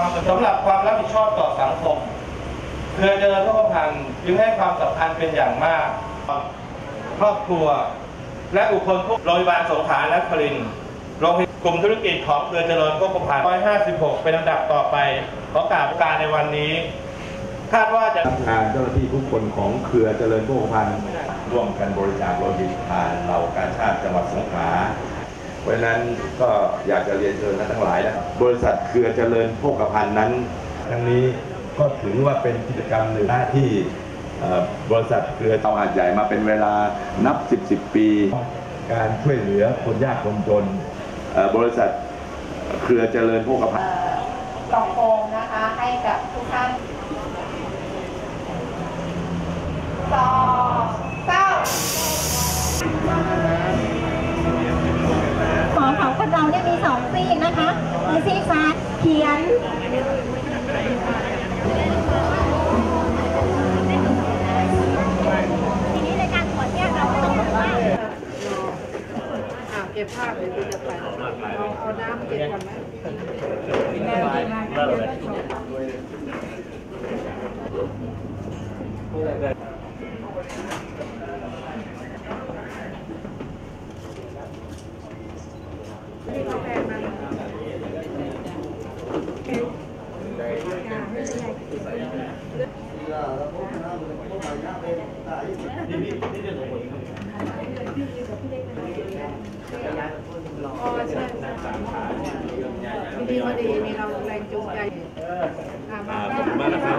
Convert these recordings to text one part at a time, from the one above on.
ความสำหรับความรับผิดชอบต่อสังคมเครือเจริญพกพันธ์จึงให้ความสำคัญเป็นอย่างมากครอบครัว และบุคคลผู้โรงพยาบาลสงขลาและคลินทร์โรงพยาบาลกลุ่มธุรกิจของเครือเจริญพกพันธ์156 เป็นลำดับต่อไปขอกราบการในวันนี้ คาดว่าจะพนักงานเจ้าหน้าที่ทุกคนของเครือเจริญโภคภัณฑ์ร่วมกันบริจาคโลหิตผ่านเหล่ากาชาติจังหวัดสงขลา เพราะฉะนั้นก็อยากจะเรียนเชิญท่านทั้งหลายนะครับบริษัทเครือเจริญโภคภัณฑ์นั้นทั้งนี้ก็ถือว่าเป็นกิจกรรมหนึ่งหน้าที่เอ่อบริษัทเครือเตาหาดใหญ่มาเป็นเวลานับ 10 10 ปี การช่วยเหลือคนยากคนจนเอ่อบริษัทเครือเจริญโภคภัณฑ์กล่องโฟมนะคะให้กับทุกท่านสองเก้าหอ ของเราเนี่ยมีสองซีกนะคะมีซีกซ้ายเขียนทีนี้ในการตรวจเนี่ยเราต้องบอกว่าเก็บภาพเดี๋ยคุณจะไปเอาเอาน้ำเก็บก่อนไหม อ๋อใช่ใช่ดีพอดีมีเราแรงจูงใจอ่ามาขอบคุณมากนะครับ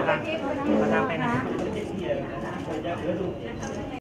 มาทำไปนะ